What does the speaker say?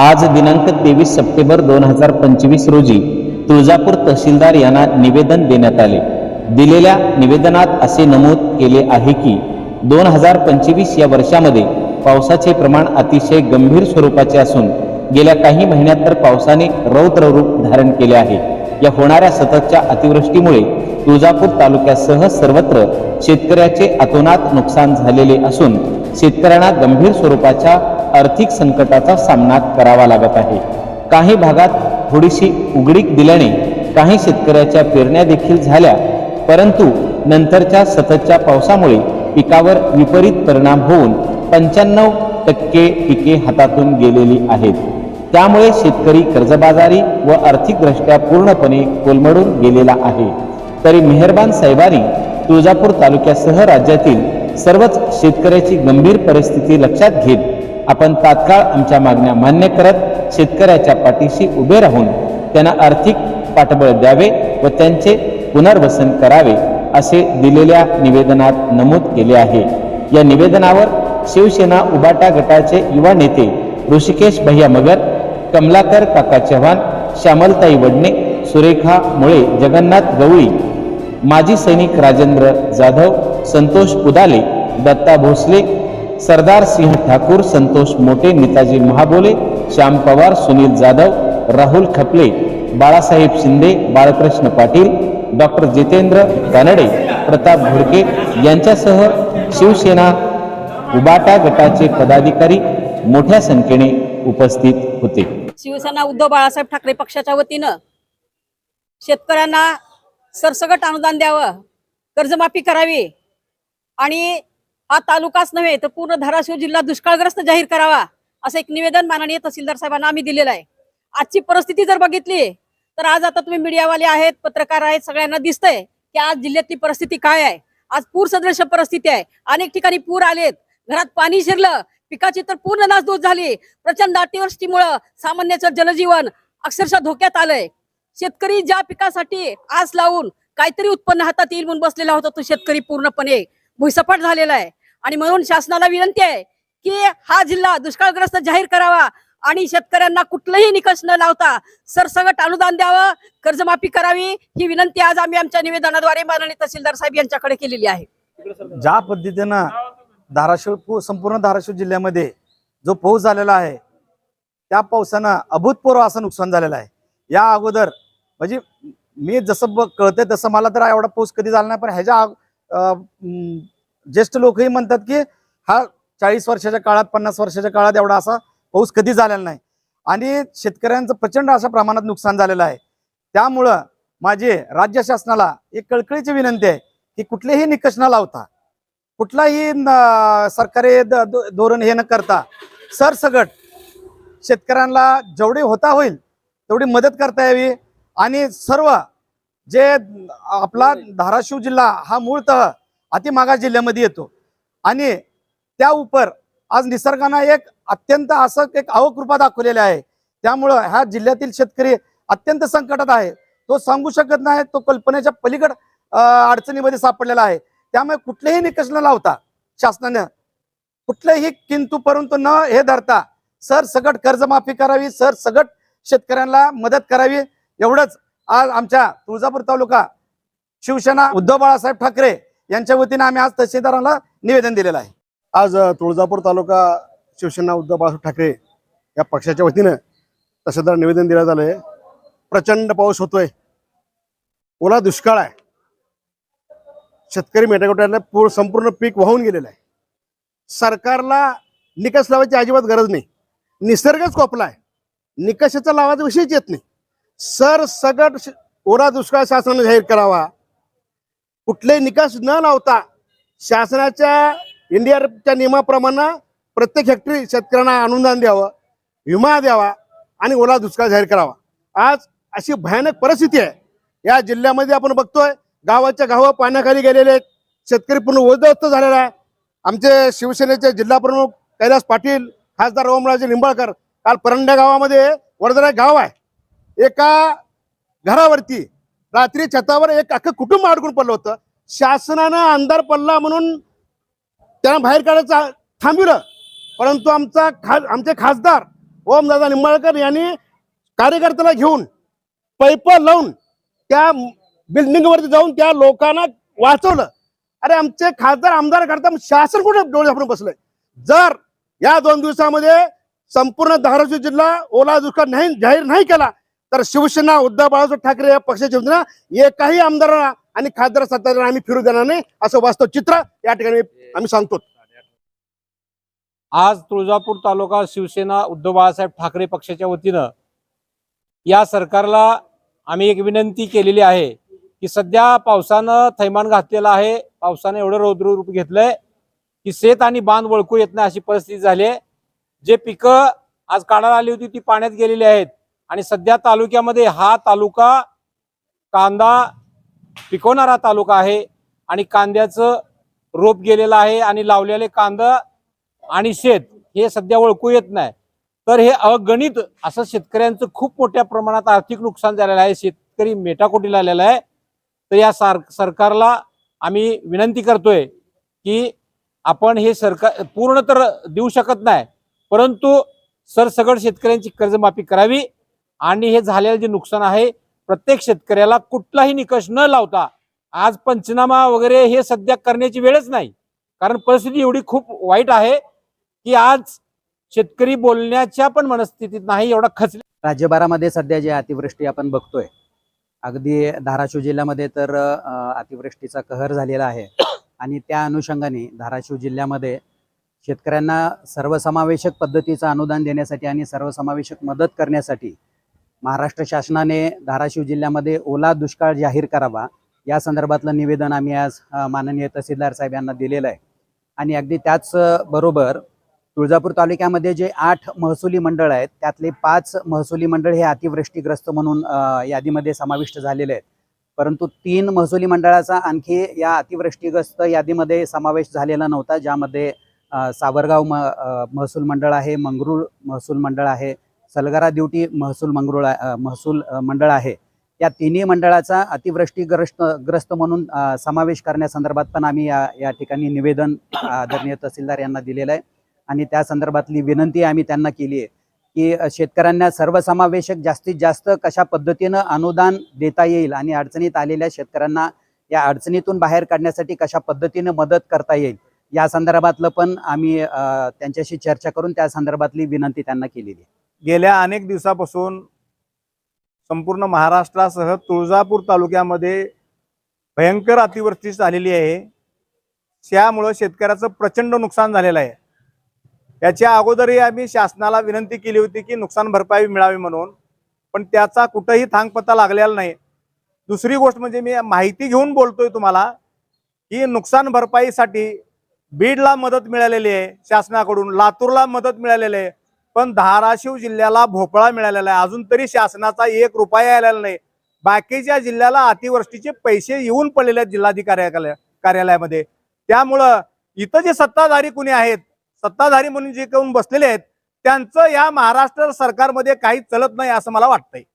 आज दिनांक तेवीस सप्टेंबर दोन हजार पंचवीस रोजी तुळजापूर तहसीलदार यांना निवेदन देण्यात आले. दिलेल्या निवेदनात असे नमूद केले आहे की दोन हजार पंचवीस या वर्षामध्ये पावसाचे प्रमाण अतिशय गंभीर स्वरूपाचे असून गेल्या काही महिन्यात तर पावसाने रौद्र रूप धारण केले आहे. या होणाऱ्या सततच्या अतिवृष्टीमुळे तुळजापूर तालुक्यासह सर्वत्र शेतकऱ्याचे अतोनात नुकसान झालेले असून शेतकऱ्यांना गंभीर स्वरूपाच्या आर्थिक संकटाचा सामना करावा लागत आहे. काही भागात थोडीशी उघडीक दिल्याने काही शेतकऱ्याच्या पेरण्या देखील झाल्या परंतु नंतरच्या सततच्या पावसामुळे पिकावर विपरीत परिणाम होऊन पंच्याण्णव टक्के पिके हातातून गेलेली आहेत. त्यामुळे शेतकरी कर्जबाजारी व आर्थिकदृष्ट्या पूर्णपणे कोलमडून गेलेला आहे. तरी मेहरबान साहेबांनी तुळजापूर तालुक्यासह राज्यातील सर्वच शेतकऱ्याची गंभीर परिस्थिती लक्षात घेत आपण तात्काळ आमच्या मागण्या मान्य करत शेतकऱ्याच्या पाठीशी उभे राहून त्यांना आर्थिक पाठबळ द्यावे व त्यांचे पुनर्वसन करावे असे दिलेल्या निवेदनात नमूद केले आहे. या निवेदनावर शिवसेना उबाटा गटाचे युवा नेते ऋषिकेश भैया मगर कमलाकर काका चव्हाण श्यामलताई वडणे सुरेखा मुळे जगन्नाथ गवळी माजी सैनिक राजेंद्र जाधव संतोष उदाले दत्ता भोसले सरदार सिंह ठाकूर संतोष मोटे नेताजी महाबोले श्याम पवार सुनील जाधव राहुल खपले बाळासाहेब शिंदे बाळकृष्ण पाटील डॉक्टर जितेंद्र कानडे प्रताप घोडके यांच्यासह शिवसेना उबाटा गटाचे पदाधिकारी मोठ्या संख्येने उपस्थित होते. शिवसेना उद्धव बाळासाहेब ठाकरे पक्षाच्या वतीनं शेतकऱ्यांना सरसगट अनुदान द्यावं कर्जमाफी करावी आणि हा तालुकाच नव्हे तर पूर्ण धाराशिव जिल्हा दुष्काळग्रस्त जाहीर करावा असं एक निवेदन माननीय तहसीलदार साहेबांना आम्ही दिलेलं आहे. आजची परिस्थिती जर बघितली तर आज आता तुम्ही मीडियावाले आहेत पत्रकार आहेत सगळ्यांना दिसतंय की आज जिल्ह्यातली परिस्थिती काय आहे. आज पूर सदृश परिस्थिती आहे. अनेक ठिकाणी पूर आलेत घरात पाणी शिरलं पिकाची तर पूर्ण नासधूस झाली. प्रचंड अतिवृष्टीमुळं सामान्याचं जनजीवन अक्षरशः धोक्यात आलंय. शेतकरी ज्या पिकासाठी आस लावून काहीतरी उत्पन्न हातात येईल म्हणून बसलेला होता तो शेतकरी पूर्णपणे भुईसपाट झालेला आहे. आणि म्हणून शासनाला विनंती आहे की हा जिल्हा दुष्काळग्रस्त जाहीर करावा आणि शेतकऱ्यांना कुठलंही निकष न लावता सरसगट अनुदान द्यावं कर्जमाफी करावी ही विनंती आज आम्ही आमच्या निवेदनाद्वारे माननीय तहसीलदार साहेब यांच्याकडे केलेली आहे. ज्या पद्धतीनं धाराशिव संपूर्ण धाराशिव जिल्ह्यामध्ये जो पाऊस झालेला आहे त्या पावसानं अभूतपूर्व असं नुकसान झालेलं आहे. या अगोदर म्हणजे मी जसं कळतंय तसं मला तर एवढा पाऊस कधी झाला नाही पण ह्याच्या अं, ज्येष्ठ लोकही म्हणतात की हा चाळीस वर्षाच्या काळात पन्नास वर्षाच्या काळात एवढा असा पाऊस कधी झालेला नाही. आणि शेतकऱ्यांचं प्रचंड अशा प्रमाणात नुकसान झालेलं आहे. त्यामुळं माझी राज्य शासनाला एक कळकळीची विनंती आहे की कुठलेही निकष न लावता कुठलाही सरकारी धोरण हे न करता सरसगट शेतकऱ्यांना जेवढी होता होईल तेवढी मदत करता यावी. आणि सर्व जे आपला धाराशिव जिल्हा हा मूळतः अतिमागास जिल्ह्यामध्ये येतो. आणि त्या उपर आज निसर्गानं एक अत्यंत असं एक अवकृपा दाखवलेली आहे. त्यामुळं ह्या जिल्ह्यातील शेतकरी अत्यंत संकटात आहे. तो सांगू शकत नाही तो कल्पनेच्या पलीकड अडचणीमध्ये सापडलेला आहे. त्यामुळे कुठलेही निकष न लावता शासनानं कुठलंही किंतु परंतु न हे धरता सर सगट कर्जमाफी करावी सर सगट शेतकऱ्यांना मदत करावी. एवढंच आज आमच्या तुळजापूर तालुका शिवसेना उद्धव बाळासाहेब ठाकरे यांच्या वतीने आम्ही आज तहसीलदारांना निवेदन दिलेलं आहे. आज तुळजापूर तालुका शिवसेना उद्धव बाळासाहेब ठाकरे या पक्षाच्या वतीनं तहसीलदार निवेदन दिलं झालंय प्रचंड पाऊस होतोय. ओला दुष्काळ आहे. शेतकरी मेटाकोट्याला पूर संपूर्ण पीक वाहून गेलेलं आहे. सरकारला निकष लावायची अजिबात गरज नाही. निसर्गच कोपलाय निकषाचा लावायचा विषयच येत नाही. सर सगट ओला दुष्काळ शासनाने जाहीर करावा. कुठलेही निकष न लावता शासनाच्या इंडियाच्या नियमाप्रमाणे प्रत्येक हेक्टरी शेतकऱ्यांना अनुदान द्यावं विमा द्यावा आणि ओला दुष्काळ जाहीर करावा. आज अशी भयानक परिस्थिती आहे. या जिल्ह्यामध्ये आपण बघतोय गावाच्या गावं पाण्याखाली गेलेले आहेत. शेतकरी पूर्ण उद्ध्वस्त झालेला आहे. आमचे शिवसेनेचे जिल्हा प्रमुख कैलास पाटील खासदार ओमराजे निंबाळकर काल परंड्या गावामध्ये वडोदरा गाव आहे. एका घरावरती रात्री छतावर एक अख्खं कुटुंब अडकून पडलं होतं. शासनानं आमदार पडला म्हणून त्यांना बाहेर काढायचं थांबविलं. परंतु आमचा खा आमचे खासदार ओमदादा निंबाळकर यांनी कार्यकर्त्याला घेऊन पैप लावून त्या बिल्डिंगवरती जाऊन त्या लोकांना वाचवलं. अरे आमचे खासदार आमदार करता शासन कुठे डोळे आपण बसलंय? जर या दोन दिवसामध्ये संपूर्ण धाराशिव जिल्हा ओला दुष्काळ नाही जाहीर नाही केला तर शिवसेना उद्धव बाळासाहेब ठाकरे या पक्षाची योजना एकाही आमदारांना आणि खासदार सत्ताधाऱ्यांना आम्ही फिरू देणार नाही असं वास्तव चित्र या ठिकाणी आम्ही सांगतो. आज तुळजापूर तालुका शिवसेना उद्धव बाळासाहेब ठाकरे पक्षाच्या वतीनं या सरकारला आम्ही एक विनंती केलेली आहे की सध्या पावसानं थैमान घातलेलं आहे. पावसानं एवढं रौद्र रूप घेतलंय की शेत आणि बांध वळखू येत नाही अशी परिस्थिती झाली आहे. जे पिकं आज काढायला आली होती ती पाण्यात गेलेली आहेत. आणि सध्या तालुक्यामध्ये हा तालुका कांदा पिकवणारा तालुका आहे आणि कांद्याचं रोप गेलेलं आहे आणि लावलेले कांदा आणि शेत हे सध्या ओळखू येत नाही. तर हे अगणित असं शेतकऱ्यांचं खूप मोठ्या प्रमाणात आर्थिक नुकसान झालेलं आहे. शेतकरी मेटाकोटीला आलेला आहे. तर या सार सरकारला आम्ही विनंती करतोय की आपण हे सरकार पूर्ण तर देऊ शकत नाही परंतु सरसगट शेतकऱ्यांची कर्जमाफी करावी. आणि हे झालेलं जे नुकसान आहे प्रत्येक शेतकऱ्याला कुठलाही निकष न लावता आज पंचनामा वगैरे हे सध्या करण्याची वेळच नाही. कारण परिस्थिती एवढी खूप वाईट आहे की आज शेतकरी बोलण्याच्या पण मनस्थितीत नाही एवढा खचले. राज्यभरामध्ये सध्या जे अतिवृष्टी आपण बघतोय अगदी धाराशिव जिल्ह्यामध्ये तर अतिवृष्टीचा कहर झालेला आहे. आणि त्या अनुषंगाने धाराशिव जिल्ह्यामध्ये शेतकऱ्यांना सर्वसमावेशक पद्धतीचं अनुदान देण्यासाठी आणि सर्वसमावेशक मदत करण्यासाठी महाराष्ट्र शासनाने धाराशिव जिल्ह्यामध्ये ओला दुष्काळ जाहीर करावा. या संदर्भातलं निवेदन आम्ही आज माननीय तहसीलदार साहेब यांना दिलेलं आहे. आणि अगदी त्याच बरोबर तुळजापूर तालुक्यामध्ये जे आठ महसुली मंडळ आहेत त्यातले पाच महसुली मंडळ हे अतिवृष्टीग्रस्त म्हणून यादीमध्ये समाविष्ट झालेले आहेत. परंतु तीन महसुली मंडळाचा आणखी या अतिवृष्टीग्रस्त यादीमध्ये समावेश झालेला नव्हता ज्यामध्ये सावरगाव म महसूल मंडळ आहे मंगरूळ महसूल मंडळ आहे सलगारा ड्युटी महसूल मंगरुळ महसूल मंडळ आहे. या तिन्ही मंडळाचा अतिवृष्टीग्रस्त ग्रस्त म्हणून समावेश करण्यासंदर्भात पण आम्ही या या ठिकाणी निवेदन आदरणीय तहसीलदार यांना दिलेलं आहे. आणि त्या संदर्भातली विनंती आम्ही त्यांना केली आहे की शेतकऱ्यांना सर्वसमावेशक जास्तीत जास्त कशा पद्धतीनं अनुदान देता येईल आणि अडचणीत आलेल्या शेतकऱ्यांना या अडचणीतून बाहेर काढण्यासाठी कशा पद्धतीनं मदत करता येईल या संदर्भातलं पण आम्ही त्यांच्याशी चर्चा करून त्या संदर्भातली विनंती त्यांना केलेली आहे. गेल्या अनेक दिवसापासून संपूर्ण महाराष्ट्रासह तुळजापूर तालुक्यामध्ये भयंकर अतिवृष्टी झालेली आहे. त्यामुळं शेतकऱ्याचं प्रचंड नुकसान झालेलं आहे. याच्या अगोदरही आम्ही शासनाला विनंती केली होती की नुकसान भरपाई मिळावी म्हणून पण त्याचा कुठंही थांगपत्ता लागलेला नाही. दुसरी गोष्ट म्हणजे मी माहिती घेऊन बोलतोय तुम्हाला की नुकसान भरपाईसाठी बीडला मदत मिळालेली आहे शासनाकडून लातूरला मदत मिळालेली आहे. पण धाराशिव जिल्ह्याला भोपळा मिळालेला आहे. अजून तरी शासनाचा एक रुपया आलेला नाही. बाकीच्या जिल्ह्याला अतिवृष्टीचे पैसे येऊन पडलेले आहेत जिल्हाधिकारी कार्यालयामध्ये. त्यामुळं इथं जे सत्ताधारी कुणी आहेत सत्ताधारी म्हणून जे कोण बसलेले आहेत त्यांचं या महाराष्ट्र सरकारमध्ये काही चलत नाही असं मला वाटतंय.